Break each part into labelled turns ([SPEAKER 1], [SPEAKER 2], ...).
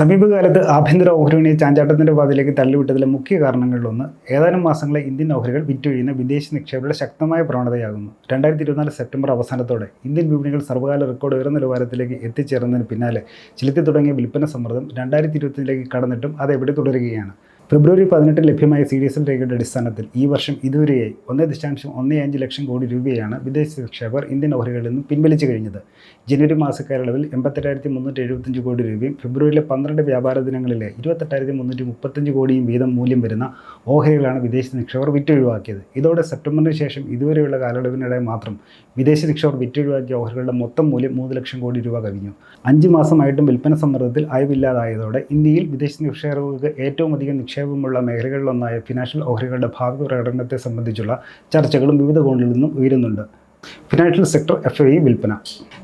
[SPEAKER 1] സമീപകാലത്ത് ആഭ്യന്തര ഓഹരികളെ ചാഞ്ചാട്ടത്തിന്റെ പാതയിലേക്ക് തള്ളിവിട്ടതിലെ മുഖ്യ കാരണങ്ങളിലൊന്ന് ഏതാനും മാസങ്ങളെ ഇന്ത്യൻ ഓഹരികൾ വിറ്റൊഴിയുന്ന വിദേശ നിക്ഷേപയുടെ ശക്തമായ പ്രവണതയാകുന്നു. രണ്ടായിരത്തി ഇരുപത്തിനാല് സെപ്റ്റംബർ അവസാനത്തോടെ ഇന്ത്യൻ വിപണികൾ സർവകാല റെക്കോർഡ് ഉയർന്ന നിലവാരത്തിലേക്ക് എത്തിച്ചേർന്നതിന് പിന്നാലെ ചിലത്തി തുടങ്ങിയ വിൽപ്പന സമ്മർദ്ദം രണ്ടായിരത്തി ഇരുപത്തിലേക്ക് കടന്നിട്ടും അത് എവിടെ തുടരുകയാണ്? ഫെബ്രുവരി പതിനെട്ടിൽ ലഭ്യമായ സി ഡി എസ് എൽ രേഖയുടെ അടിസ്ഥാനത്തിൽ ഈ വർഷം ഇതുവരെയായി ഒന്ന് ദശാംശം ഒന്ന് അഞ്ച് ലക്ഷം കോടി രൂപയാണ് വിദേശ നിക്ഷേപർ ഇന്ത്യൻ ഓഹരികളിൽ നിന്നും പിൻവലിച്ചു കഴിഞ്ഞത്. ജനുവരി മാസക്കാലയളവിൽ എൺപത്തെട്ടായിരത്തി മുന്നൂറ്റി എഴുപത്തഞ്ച് കോടി രൂപയും ഫെബ്രുവരിയിലെ പന്ത്രണ്ട് വ്യാപാര ദിനങ്ങളിലെ ഇരുപത്തെട്ടായിരത്തി മുന്നൂറ്റി മുപ്പത്തഞ്ച് കോടിയും വീതം മൂല്യം വരുന്ന ഓഹരികളാണ് വിദേശ നിക്ഷേപർ വിറ്റൊഴിവാക്കിയത്. ഇതോടെ സെപ്റ്റംബറിന് ശേഷം ഇതുവരെയുള്ള കാലയളവിനിടെ മാത്രം വിദേശ നിക്ഷേപർ വിറ്റൊഴിവാക്കിയ ഓഹരികളുടെ മൊത്തം മൂല്യം മൂന്ന് ലക്ഷം കോടി രൂപ കവിഞ്ഞു. അഞ്ച് മാസമായിട്ടും വിൽപ്പന സമ്മർദ്ദത്തിൽ അയവില്ലാതായതോടെ ഇന്ത്യയിൽ വിദേശ നിക്ഷേപകർക്ക് ഏറ്റവും അധികം നിക്ഷേപമുള്ള മേഖലകളിലൊന്നായ ഫിനാൻഷ്യൽ ഓഹരികളുടെ ഭാവി പ്രകടനത്തെ സംബന്ധിച്ചുള്ള ചർച്ചകളും വിവിധ കോണിൽ നിന്നും ഉയരുന്നുണ്ട്. ഫിനാൻഷ്യൽ സെക്ടർ എഫ് ഐ വിൽപ്പന.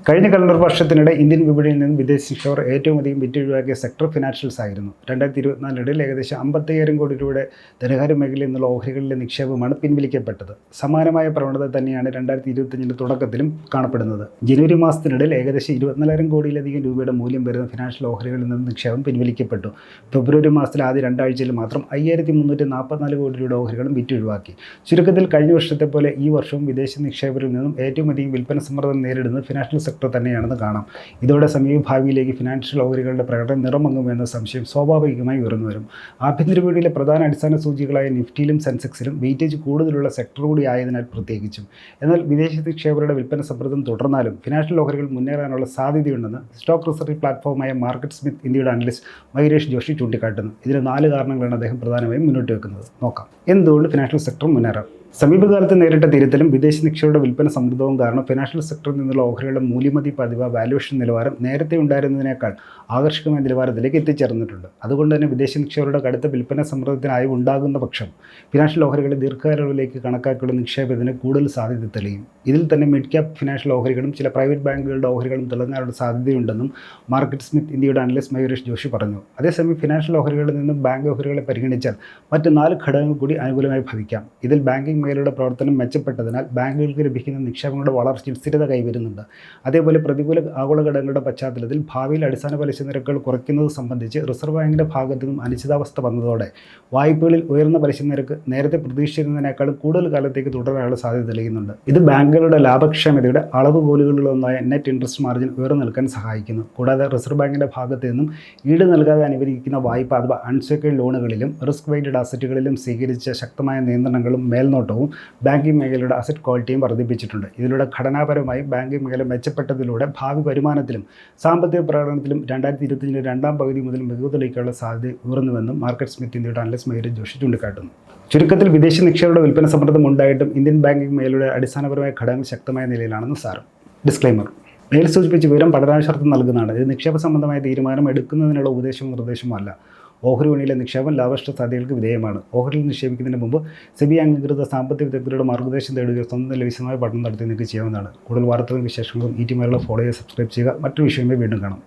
[SPEAKER 1] കഴിഞ്ഞ കലണ്ടർ വർഷത്തിനിടെ ഇന്ത്യൻ വിപണിയിൽ നിന്ന് വിദേശ നിക്ഷേപർ ഏറ്റവും അധികം വിറ്റൊഴിവാക്കിയ സെക്ടർ ഫിനാൻഷ്യൽസ് ആയിരുന്നു. രണ്ടായിരത്തി ഇരുപത്തിനാലിനിടയിൽ ഏകദേശം അമ്പത്തയ്യായിരം കോടി രൂപയുടെ ധനകാര്യ മേഖലയിൽ നിന്നുള്ള ഓഹരികളിലെ നിക്ഷേപമാണ് പിൻവലിക്കപ്പെട്ടത്. സമാനമായ പ്രവണത തന്നെയാണ് രണ്ടായിരത്തി ഇരുപത്തഞ്ചിന്റെ തുടക്കത്തിലും കാണപ്പെടുന്നത്. ജനുവരി മാസത്തിനിടയിൽ ഏകദേശം ഇരുപത്തിനാലായിരം കോടിയിലധികം രൂപയുടെ മൂല്യം വരുന്ന ഫിനാൻഷ്യൽ ഓഹരികളിൽ നിന്ന് നിക്ഷേപം പിൻവലിക്കപ്പെട്ടു. ഫെബ്രുവരി മാസത്തിൽ ആദ്യ രണ്ടാഴ്ചയിൽ മാത്രം അയ്യായിരത്തി മുന്നൂറ്റി നാൽപ്പത്തിനാല് കോടി രൂപയുടെ ഓഹരികളും വിറ്റൊഴിവാക്കി ചുരുക്കത്തിൽ കഴിഞ്ഞ വർഷത്തെ പോലെ ഈ വർഷവും വിദേശ നിക്ഷേപരിൽ നിന്നും ഏറ്റവും അധികം വിൽപ്പന സമ്മർദ്ദം നേരിടുന്നത് ഫിനാൻഷ്യൽ സെക്ടർ തന്നെയാണെന്ന് കാണാം. ഇതോടെ സമീപഭാവിയിലേക്ക് ഫിനാൻഷ്യൽ ഓഹരികളുടെ പ്രകടനം നിറമങ്ങുമെന്ന സംശയം സ്വാഭാവികമായി ഉയർന്നു വരും ആഭ്യന്തര വീടിലെ പ്രധാന അടിസ്ഥാന സൂചികളായ നിഫ്റ്റിയിലും സെൻസെക്സിലും വെയിറ്റേജ് കൂടുതലുള്ള സെക്ടർ കൂടി ആയതിനാൽ പ്രത്യേകിച്ചും. എന്നാൽ വിദേശ നിക്ഷേപകരുടെ വിൽപ്പന സമ്മർദ്ദം തുടർന്നാലും ഫിനാൻഷ്യൽ ഓഹരികൾ മുന്നേറാനുള്ള സാധ്യതയുണ്ടെന്ന് സ്റ്റോക്ക് റിസർച്ച് പ്ലാറ്റ്ഫോമായ മാർക്കറ്റ് സ്മിത്ത് ഇന്ത്യയുടെ അനലിസ്റ്റ് മൈരേഷ് ജോഷി ചൂണ്ടിക്കാട്ടുന്നു. ഇതിന് നാല് കാരണങ്ങളാണ് അദ്ദേഹം പ്രധാനമായും മുന്നോട്ട് വെക്കുന്നത്. നോക്കാം. എന്തുകൊണ്ട് ഫിനാൻഷ്യൽ സെക്ടർ മുന്നേറാം? സമീപകാലത്ത് നേരിട്ട തിരുത്തലും വിദേശ നിക്ഷേപയുടെ വിൽപ്പന സമൃദ്ധവും കാരണം ഫിനാൻഷ്യൽ സെക്ടറിൽ നിന്നുള്ള ഓഹരികളുടെ മൂല്യമതി പതിവ് വാല്യുവേഷൻ നിലവാരം നേരത്തെ ഉണ്ടായിരുന്നതിനേക്കാൾ ആകർഷകമായ നിലവാരത്തിലേക്ക് എത്തിച്ചേർന്നിട്ടുണ്ട്. അതുകൊണ്ട് തന്നെ വിദേശ നിക്ഷേപകരുടെ കടുത്ത വിൽപ്പന സമ്മർദ്ദത്തിനായി ഉണ്ടാകുന്ന പക്ഷം ഫിനാൻഷ്യൽ ഓഹരികളെ ദീർഘകാലങ്ങളിലേക്ക് കണക്കാക്കിയുള്ള നിക്ഷേപത്തിന് കൂടുതൽ സാധ്യത തെളിയും. ഇതിൽ തന്നെ മിഡ് ക്യാപ് ഫിനാൻഷ്യൽ ഓഹരികളും ചില പ്രൈവറ്റ് ബാങ്കുകളുടെ ഓഹരികളും തിളങ്ങാനുള്ള സാധ്യതയുണ്ടെന്നും മാർക്കറ്റ് സ്മിത്ത് ഇന്ത്യയുടെ അനലിസ്റ്റ് മയൂരേഷ് ജോഷി പറഞ്ഞു. അതേസമയം ഫിനാൻഷ്യൽ ഓഹരികളിൽ നിന്നും ബാങ്ക് ഓഹരികളെ പരിഗണിച്ചാൽ മറ്റ് നാല് ഘടകങ്ങൾ കൂടി അനുകൂലമായി ഭവിക്കാം. ഇതിൽ ബാങ്കിംഗ് മേഖലയുടെ പ്രവർത്തനം മെച്ചപ്പെട്ടതിനാൽ ബാങ്കുകൾക്ക് ലഭിക്കുന്ന നിക്ഷേപങ്ങളുടെ വളർച്ചയിൽ സ്ഥിരത കൈവരുന്നുണ്ട്. അതേപോലെ പ്രതികൂല ആഗോള ഘടകങ്ങളുടെ പശ്ചാത്തലത്തിൽ ഭാവിയിൽ അടിസ്ഥാന പലിശ നിരക്കുകൾ കുറയ്ക്കുന്നത് സംബന്ധിച്ച് റിസർവ് ബാങ്കിന്റെ ഭാഗത്തു നിന്നും അനിശ്ചിതാവസ്ഥ വന്നതോടെ വായ്പകളിൽ ഉയർന്ന പലിശ നിരക്ക് നേരത്തെ പ്രതീക്ഷിച്ചിരുന്നതിനേക്കാൾ കൂടുതൽ കാലത്തേക്ക് തുടരാനുള്ള സാധ്യത തെളിയുന്നുണ്ട്. ഇത് ബാങ്കുകളുടെ ലാഭക്ഷമതയുടെ അളവുകോലുകളിലൊന്നായ നെറ്റ് ഇൻട്രസ്റ്റ് മാർജിൻ ഉയർന്നു നിൽക്കാൻ സഹായിക്കുന്നു. കൂടാതെ റിസർവ് ബാങ്കിന്റെ ഭാഗത്തു നിന്നും ഈട് നൽകാതെ അനുവദിക്കുന്ന വായ്പ അഥവാ അൺസെക്യൂർഡ് ലോണുകളിലും റിസ്ക് വെയ്റ്റഡ് അസറ്റുകളിലും സ്വീകരിച്ച ശക്തമായ നിയന്ത്രണങ്ങളും മേൽനോട്ടവും ബാങ്കിംഗ് മേഖലയുടെ അസറ്റ് ക്വാളിറ്റിയും വർദ്ധിപ്പിച്ചിട്ടുണ്ട്. ഇതിലൂടെ ഘടനാപരമായി ബാങ്കിംഗ് മേഖല മെച്ചപ്പെട്ടതിലൂടെ ഭാവി വരുമാനത്തിലും സാമ്പത്തിക പ്രകടനത്തിലും രണ്ടായിരത്തി ഇരുപത്തിയഞ്ചിന്റെ രണ്ടാം പകുതി മുതൽ മികവ് തെളിയിക്കാനുള്ള സാധ്യത ഉയർന്നുവെന്നും മാർക്കറ്റ് സ്മിത്ത് ഇന്ത്യയുടെ അനലിസ്റ്റ് മേഖല ജോഷി ചൂണ്ടിക്കാട്ടുന്നു. ചുരുക്കത്തിൽ വിദേശ നിക്ഷേപയുടെ വിൽപ്പന സമ്മർദ്ദം ഉണ്ടായിട്ടും ഇന്ത്യൻ ബാങ്കിംഗ് മേഖലയുടെ അടിസ്ഥാനപരമായ ഘടകങ്ങൾ ശക്തമായ നിലയിലാണെന്ന് സാരം. ഡിസ്ക്ലൈമർ മേൽ സൂചിപ്പിച്ച വിവരം പഠനാശ്രദ്ധം നൽകുന്നതാണ്. ഇത് നിക്ഷേപ സംബന്ധമായ തീരുമാനം എടുക്കുന്നതിനുള്ള ഉപദേശവും നിർദ്ദേശവും അല്ല. ഓഹരി വിപണിയിലെ നിക്ഷേപം ലാഭനഷ്ട സാധ്യതകൾക്ക് വിധേയമാണ്. ഓഹരിയിൽ നിക്ഷേപിക്കുന്നതിന് മുമ്പ് സെബി അംഗീകൃത സാമ്പത്തിക വിദഗ്ധരുടെ മാർഗനിർദ്ദേശം തേടുക സ്വന്തം ലഭ്യമായ പഠനം നടത്തി നിങ്ങൾക്ക് ചെയ്യാവുന്നതാണ്. കൂടുതൽ വാർത്തകളും വിശേഷങ്ങളും ഈ ടീമുകളുടെ ഫോളോ ചെയ്ത് സബ്സ്ക്രൈബ് ചെയ്യുക. മറ്റൊരു വിഷയമായി വീണ്ടും കാണാം.